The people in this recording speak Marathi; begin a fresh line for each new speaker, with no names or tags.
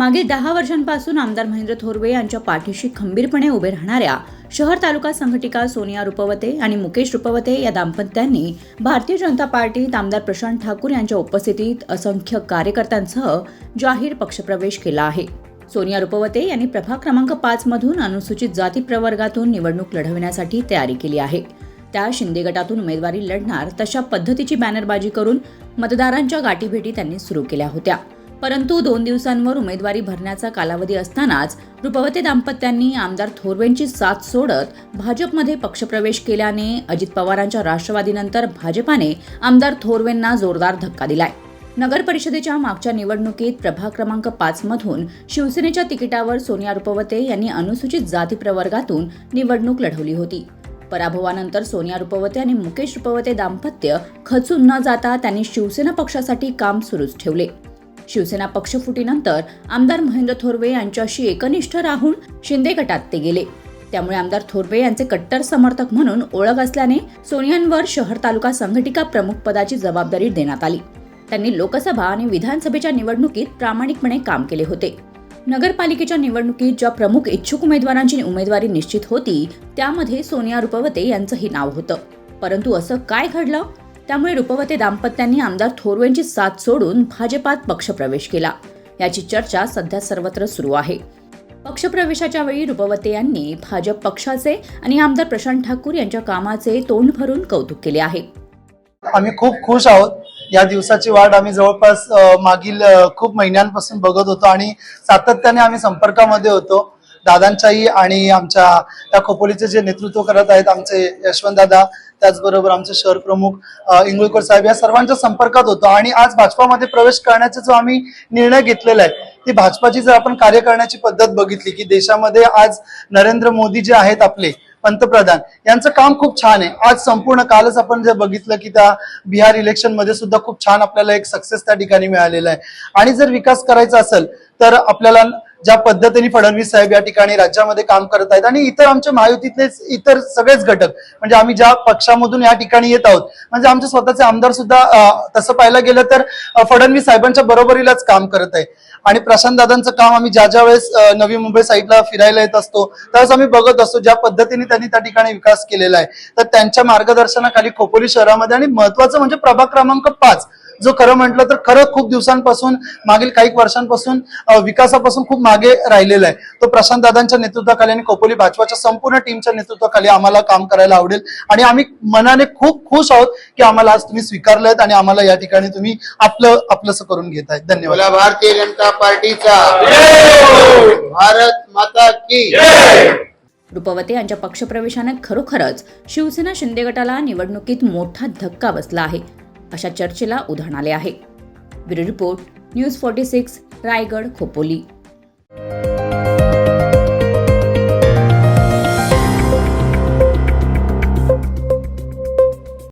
मागील दहा वर्षांपासून आमदार महेंद्र थोरवे यांच्या पाठीशी खंबीरपणे उभे राहणाऱ्या शहर तालुका संघटिका सोनिया रुपवते आणि मुकेश रुपवते या दाम्पत्यांनी भारतीय जनता पार्टीत आमदार प्रशांत ठाकूर यांच्या उपस्थितीत असंख्य कार्यकर्त्यांसह जाहीर पक्षप्रवेश केला आहे. सोनिया रुपवते यांनी प्रभाग क्रमांक पाच मधून अनुसूचित जाती प्रवर्गातून निवडणूक लढवण्यासाठी तयारी केली आहे. त्या शिंदे गटातून उमेदवारी लढणार तशा पद्धतीची बॅनरबाजी करून मतदारांच्या गाठीभेटी त्यांनी सुरू केल्या होत्या. परंतु दोन दिवसांवर उमेदवारी भरण्याचा कालावधी असतानाच रुपवते दाम्पत्यांनी आमदार थोरवेंची साथ सोडत भाजपमध्ये पक्षप्रवेश केल्याने अजित पवारांच्या राष्ट्रवादीनंतर भाजपाने आमदार थोरवेंना जोरदार धक्का दिलाय. नगर परिषदेच्या मागच्या निवडणुकीत प्रभाग क्रमांक पाच मधून शिवसेनेच्या तिकिटावर सोनिया रुपवते यांनी अनुसूचित जाती प्रवर्गातून निवडणूक लढवली होती. पराभवानंतर सोनिया रुपवते आणि मुकेश रुपवते दाम्पत्य खचून न जाता त्यांनी शिवसेना पक्षासाठी काम सुरूच ठेवले. शिवसेना पक्षफुटीनंतर आमदार महेंद्र थोरवे यांच्याशी एकनिष्ठ राहून शिंदे गटात ते गेले. त्यामुळे आमदार थोरवे यांचे कट्टर समर्थक म्हणून ओळख असल्याने सोनियांवर शहर तालुका संघटिका प्रमुख पदाची जबाबदारी देण्यात आली. त्यांनी लोकसभा आणि विधानसभेच्या निवडणुकीत प्रामाणिकपणे काम केले होते. नगरपालिकेच्या निवडणुकीत ज्या प्रमुख इच्छुक उमेदवारांची उमेदवारी निश्चित होती त्यामध्ये सोनिया रुपवते यांचंही नाव होतं. परंतु असं काय घडलं? त्यामुळे रुपवते दाम्पत्यांनी आमदार थोरवेंची साथ सोडून भाजपात पक्षप्रवेश केला. याची चर्चा सध्या सर्वत्र सुरू आहे. पक्षप्रवेशाच्या वेळी रुपवते यांनी भाजप पक्षाचे आणि आमदार प्रशांत ठाकूर यांच्या कामाचे तोंड भरून कौतुक केले आहे.
आम्ही खूप खुश आहोत. या दिवसाची वाट आम्ही जवळपास मागील खूप महिन्यांपासून बघत होतो आणि सातत्याने आम्ही संपर्कामध्ये होतो. दादांच्याही आणि आमच्या त्या खोपोलीचे जे नेतृत्व करत आहेत आमचे यशवंत दादा त्याचबरोबर आमचे शहर प्रमुख इंगुळकर साहेब या सर्वांच्या संपर्कात होतो. आणि आज भाजपामध्ये प्रवेश करण्याचा जो आम्ही निर्णय घेतलेला आहे ती भाजपाची जर आपण कार्य करण्याची पद्धत बघितली की देशामध्ये आज नरेंद्र मोदी जे आहेत आपले पंतप्रधान यांचं काम खूप छान आहे. आज संपूर्ण कालच आपण जर बघितलं की त्या बिहार इलेक्शनमध्ये सुद्धा खूप छान आपल्याला एक सक्सेस त्या ठिकाणी मिळालेला आहे. आणि जर विकास करायचा असेल तर आपल्याला ज्या पद्धतीने फडणवीस साहेब या ठिकाणी राज्यामध्ये काम करत आहेत आणि इतर आमच्या महायुतीतले इतर सगळेच घटक म्हणजे आम्ही ज्या पक्षामधून या ठिकाणी येत आहोत म्हणजे आमचे स्वतःचे आमदार सुद्धा तसं पाहायला गेलं तर फडणवीस साहेबांच्या बरोबरीलाच काम करत आहे. आणि प्रशांत दादांचं काम आम्ही ज्या ज्या वेळेस नवी मुंबई साईडला फिरायला येत असतो त्यावेळेस आम्ही बघत असतो ज्या पद्धतीने त्यांनी त्या ठिकाणी विकास केलेला आहे. तर त्यांच्या मार्गदर्शनाखाली खोपोली शहरामध्ये आणि महत्वाचं म्हणजे प्रभाग क्रमांक पाच जो खरं म्हटलं तर खरं खूप दिवसांपासून मागील काही वर्षांपासून विकासापासून खूप मागे राहिलेला आहे. तो प्रशांत दादांच्या नेतृत्वाखाली आणि खोपोली भाजपाच्या संपूर्ण टीमच्या नेतृत्वाखाली आम्हाला काम करायला आवडेल. आणि आम्ही मनाने खूप खुश आहोत की आम्हाला आज तुम्ही स्वीकारलेत आणि आम्हाला या ठिकाणी तुम्ही आपलं आपलंसं करून घेत आहेत. धन्यवाद.
भारतीय जनता पार्टीचा. भारत माता की.
रुपवते यांच्या पक्षप्रवेशाने खरोखरच शिवसेना शिंदे गटाला निवडणुकीत मोठा धक्का बसला आहे. अशा चर्चेला उधाण आले आहे. Bureau report news forty six Raigad Khopoli.